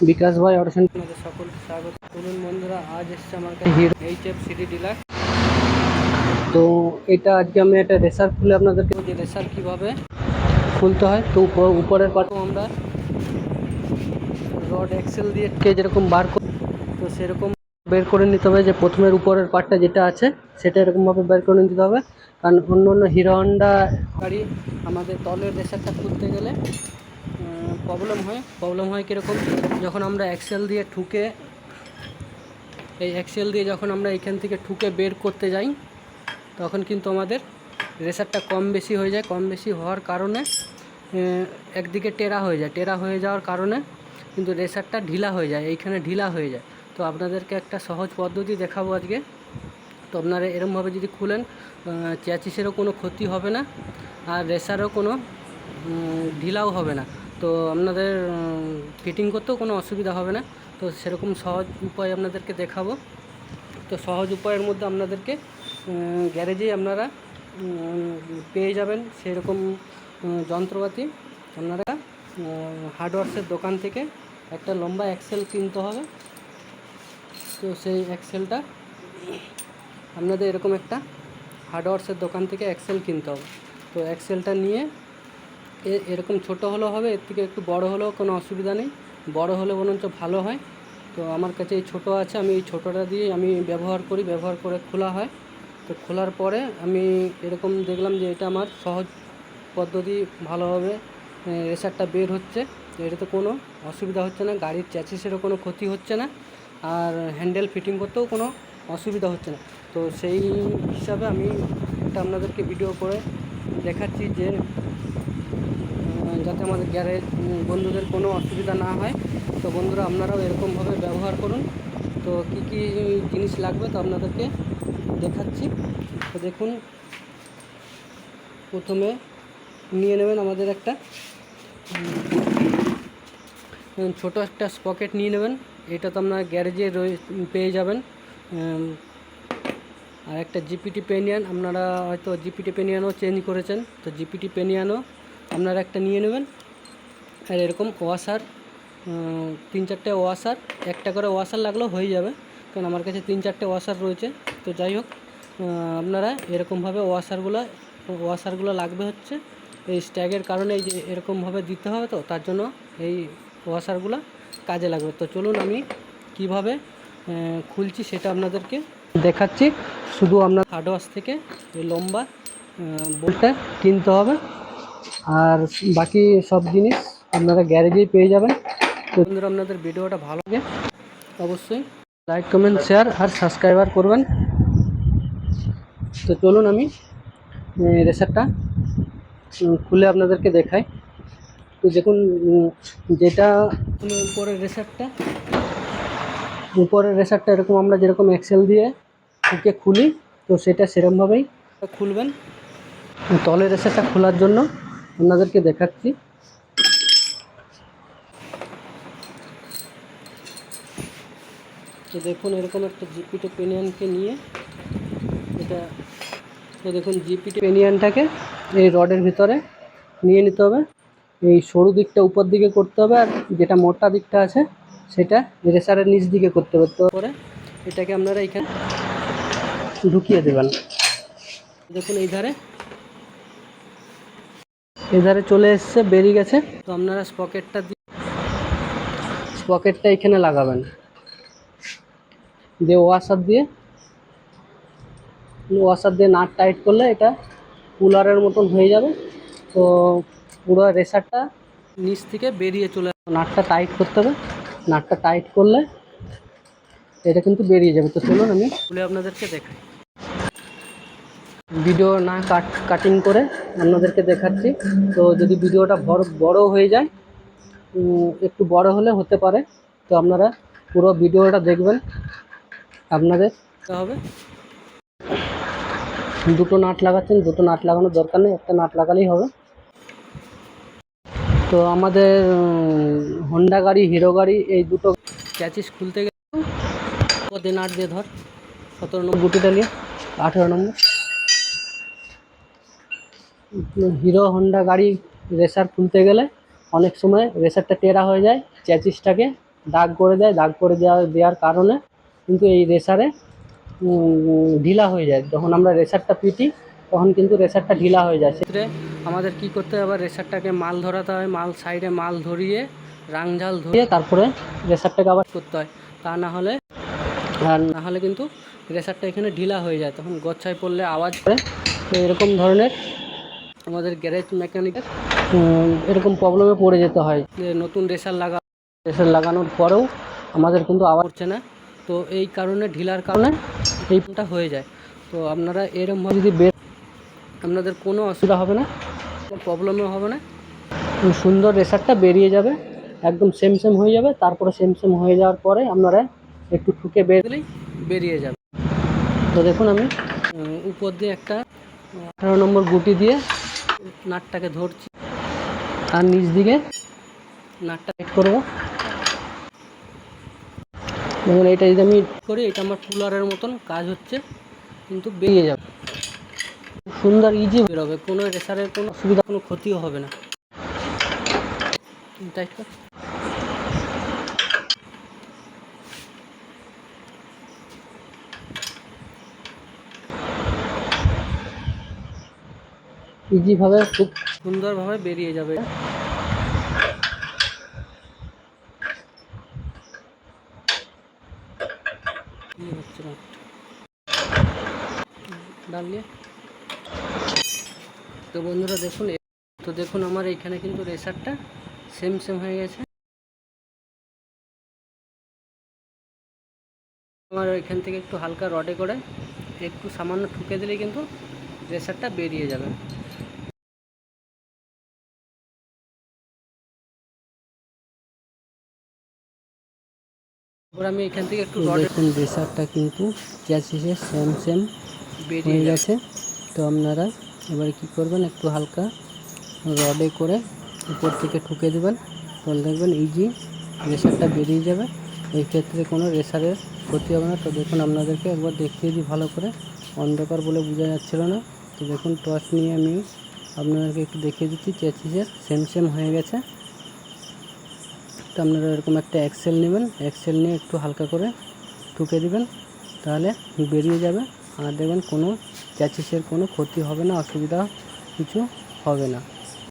বিকাশ ভাই অডিশন আপনাদের সকলকে স্বাগত। চলুন বন্ধুরা, আজ এসছে আমার কাছে Hero H F CD deluxe. তো এটা আজকে আমি একটা রেসার খুলে আপনাদেরকে যে রেসার কীভাবে খুলতে হয়। তো উপ- উপরের পাটও আমরা রড এক্সেল দিয়ে কে যেরকম বার করি, তো সেরকম বের করে নিতে হবে যে প্রথমের উপরের পার্টটা যেটা আছে, সেটা এরকমভাবে বের করে নিতে হবে। কারণ অন্য অন্য হিরো হন্ডা গাড়ি আমাদের তলের রেসারটা খুলতে গেলে প্রবলেম হয়। প্রবলেম হয় কীরকম? যখন আমরা এক্সেল দিয়ে ঠুকে, এই এক্সেল দিয়ে যখন আমরা এখান থেকে ঠুকে বের করতে যাই, তখন কিন্তু আমাদের রেসারটা কম বেশি হয়ে যায়। কম বেশি হওয়ার কারণে একদিকে টেরা হয়ে যায়। টেরা হয়ে যাওয়ার কারণে কিন্তু রেসারটা ঢিলা হয়ে যায়। এইখানে ঢিলা হয়ে যায়। তো আপনাদেরকে একটা সহজ পদ্ধতি দেখাবো আজকে। তো আপনারা এরমভাবে যদি খুলেন চ্যাচিসেরও কোনো ক্ষতি হবে না আর রেসারও কোনো ঢিলাও হবে না। তো আপনাদের ফিটিং করতেও কোনো অসুবিধা হবে না। তো সেরকম সহজ উপায় আপনাদেরকে দেখাবো। তো সহজ উপায়ের মধ্যে আপনাদেরকে গ্যারেজেই আপনারা পেয়ে যাবেন সেরকম যন্ত্রপাতি। আপনারা হার্ডওয়ার্সের দোকান থেকে একটা লম্বা এক্সেল কিনতে হবে। তো সেই এক্সেলটা আপনাদের এরকম একটা হার্ডওয়ার্সের দোকান থেকে এক্সেল কিনতে হবে। তো এক্সেলটা নিয়ে এরকম ছোট হলেও হবে, এর থেকে একটু বড় হলেও কোনো অসুবিধা নেই। বড় হলে বরঞ্চ ভালো হয়। তো আমার কাছে এই ছোটো আছে, আমি এই ছোটোটা দিয়ে আমি ব্যবহার করি, ব্যবহার করে খোলা হয়। তো খোলার পরে আমি এরকম দেখলাম যে এটা আমার সহজ পদ্ধতি, ভালোভাবে রেসারটা বের হচ্ছে। এটাতে কোনো অসুবিধা হচ্ছে না, গাড়ির চ্যাচিসেরও কোনো ক্ষতি হচ্ছে না, আর হ্যান্ডেল ফিটিং করতেও কোনো অসুবিধা হচ্ছে না। তো সেই হিসাবে আমি এটা আপনাদেরকে ভিডিও করে দেখাচ্ছি যে যাতে আমাদের গ্যারেজ বন্ধুদের কোনো অসুবিধা না হয়। তো বন্ধুরা, আপনারাও এরকমভাবে ব্যবহার করুন। তো কি কি জিনিস লাগবে তো আপনাদেরকে দেখাচ্ছি। তো দেখুন, প্রথমে নিয়ে নেবেন আমাদের একটা ছোট একটা স্পকেট নিয়ে নেবেন। এটা তো আপনার গ্যারেজে রয়ে, পেয়ে যাবেন। আর একটা জিপিটি পেনিয়ান, আপনারা হয়তো জিপিটি পেনিয়ানও চেঞ্জ করেছেন। তো জিপিটি পেনিয়ানও আপনারা একটা নিয়ে নেবেন। আর এরকম ওয়াশার তিন চারটে ওয়াশার একটা করে ওয়াশার লাগলেও হয়ে যাবে, কারণ আমার কাছে তিন চারটে ওয়াশার রয়েছে। তো যাই হোক আপনারা এরকমভাবে ওয়াশারগুলো ওয়াশারগুলো লাগবে হচ্ছে। এই স্ট্যাগের কারণে এই যে এরকমভাবে দিতে হবে তো, তার জন্য এই ওয়াশারগুলো কাজে লাগবে। তো চলুন আমি কীভাবে খুলছি সেটা আপনাদেরকে দেখাচ্ছি। শুধু আপনার হার্ডওয়াশ থেকে এই লম্বা বোল্টটা কিনতে হবে। আর বাকি সব জিনিস আপনারা গ্যারেজেই পেয়ে যাবেন। তো বন্ধুরা, আপনাদের ভিডিওটা ভালো লাগে, অবশ্যই লাইক, কমেন্ট, শেয়ার আর সাবস্ক্রাইবার করবেন। তো চলুন আমি রেসারটা খুলে আপনাদেরকে দেখাই। তো দেখুন যেটা উপরের রেসারটা উপরের রেসারটা এরকম আমরা যেরকম এক্সেল দিয়ে ওকে খুলি, তো সেটা সেরকমভাবেই খুলবেন। তলের রেসারটা খোলার জন্য আপনাদেরকে দেখাচ্ছি। তো দেখুন এরকম একটা জিপিটি পেনিয়ানকে নিয়ে এটা, তো দেখুন জিপিটি পেনিয়ানটাকে এই রডের ভিতরে নিয়ে নিতে হবে। এই সরু দিকটা উপর দিকে করতে হবে আর যেটা মোটা দিকটা আছে সেটা রেসারের নিচ দিকে করতে হবে তো করে এটাকে আপনারা এখানে ঢুকিয়ে দেবেন। দেখুন এই ধারে। এই ধারে চলে এসছে, বেরিয়ে গেছে। তো আপনারা স্পকেটটা দিয়ে স্পকেটটা এখানে লাগাবেন। দিয়ে ওয়াশার দিয়ে ওয়াশার দিয়ে নাট টাইট করলে এটা কুলারের মতন হয়ে যাবে। তো পুরো রেসারটা নিচ থেকে বেরিয়ে চলে নাটটা টাইট করতে হবে। নাটটা টাইট করলে এটা কিন্তু বেরিয়ে যাবে। তো চলুন আমি খুলে আপনাদেরকে দেখাই। ভিডিও না কাট কাটিং করে আপনাদেরকে দেখাচ্ছি। তো যদি ভিডিওটা বড় বড় হয়ে যায় একটু বড় হলে হতে পারে। তো আপনারা পুরো ভিডিওটা দেখবেন আপনাদের। হবে? দুটো নাট লাগাচ্ছেন দুটো নাট লাগানোর দরকার নেই একটা নাট লাগালেই হবে। তো আমাদের হন্ডা গাড়ি হিরো গাড়ি, এই দুটো ক্যাচিস খুলতে গেলে দে নাট দিয়ে ধর, সতেরো নম্বর গুটিটা নিয়ে আঠেরো নম্বর। হিরো হন্ডা গাড়ি রেসার খুলতে গেলে অনেক সময় রেসারটা টেরা হয়ে যায় চ্যাচিসটাকে দাগ করে দেয়, দাগ করে দেওয়া দেওয়ার কারণে কিন্তু এই রেসারে ঢিলা হয়ে যায়। যখন আমরা রেসারটা পিটি তখন কিন্তু রেসারটা ঢিলা হয়ে যায়। সেক্ষেত্রে আমাদের কি করতে হবে? রেসারটাকে মাল ধরাতে হয়। মাল সাইডে মাল ধরিয়ে রাংঝাল ধরিয়ে তারপরে রেসারটাকে আবার করতে হয়। তা না হলে আর না হলে কিন্তু রেসারটা এখানে ঢিলা হয়ে যায়। তখন গচ্ছায় পড়লে আওয়াজ করে। তো এরকম ধরনের আমাদের গ্যারেজ মেকানিকের এরকম প্রবলেমে পড়ে যেতে হয়। যে নতুন রেসার লাগা, রেসার লাগানোর পরেও আমাদের কিন্তু আওয়াজ হচ্ছে না। তো এই কারণে ঢিলার কারণে এই হয়ে যায়। তো আপনারা এরকমভাবে যদি বের আপনাদের কোনো অসুবিধা হবে না, কোনো প্রবলেমও হবে না। সুন্দর রেসারটা বেরিয়ে যাবে, একদম সেম সেম হয়ে যাবে, তারপরে সেম সেম হয়ে যাওয়ার পরে আপনারা একটু ঠুকে বের দিলেই বেরিয়ে যাবে। তো দেখুন আমি উপর দিয়ে একটা, আঠারো নম্বর গুটি দিয়ে নাটটাকে ধরছি, আর নিচ দিকে নাটটা সেট করব। দেখুন, এটা যদি আমি করি, এটা আমার কুলারের মতন কাজ হচ্ছে, কিন্তু বেরিয়ে যাবে। সুন্দর ইজি বেরোবে কোনো রেসারের কোনো অসুবিধা, কোনো ক্ষতিও হবে না। তাই তো। ইজিভাবে খুব সুন্দরভাবে বেরিয়ে যাবে। কি হচ্ছে না ডালিয়ে তো বন্ধুরা দেখুন তো দেখুন আমার এখানে কিন্তু রেসারটা সেম সেম হয়ে গেছে। আমার এখান থেকে একটু হালকা রডে করে একটু সামান্য ঠুকে দিলে কিন্তু রেসারটা বেরিয়ে যাবে। এবার আমি এখান থেকে একটু দেখুন রেসারটা কিন্তু চ্যাসিসে সেম সেম বেরিয়ে গেছে। তো আপনারা এবারে কি করবেন, একটু হালকা রডে করে উপর থেকে ঠুকে দেবেন। তাহলে দেখবেন ইজি রেসারটা বেরিয়ে যাবে। এই ক্ষেত্রে কোনো রেসারের ক্ষতি হবে না। তো দেখুন আপনাদেরকে একবার দেখিয়ে দিই ভালো করে। অন্ধকার বলে বোঝা যাচ্ছিল না। তো দেখুন টর্চ নিয়ে আমি আপনাদেরকে একটু দেখিয়ে দিচ্ছি। চেচিসের সেম সেম হয়ে গেছে। তো আপনারা এরকম একটা এক্সেল নেবেন। এক্সেল নিয়ে একটু হালকা করে ঠুকে দিবেন। তাহলে বেরিয়ে যাবে। আর দেখবেন কোনো চ্যাচিসের কোনো ক্ষতি হবে না অসুবিধা কিছু হবে না।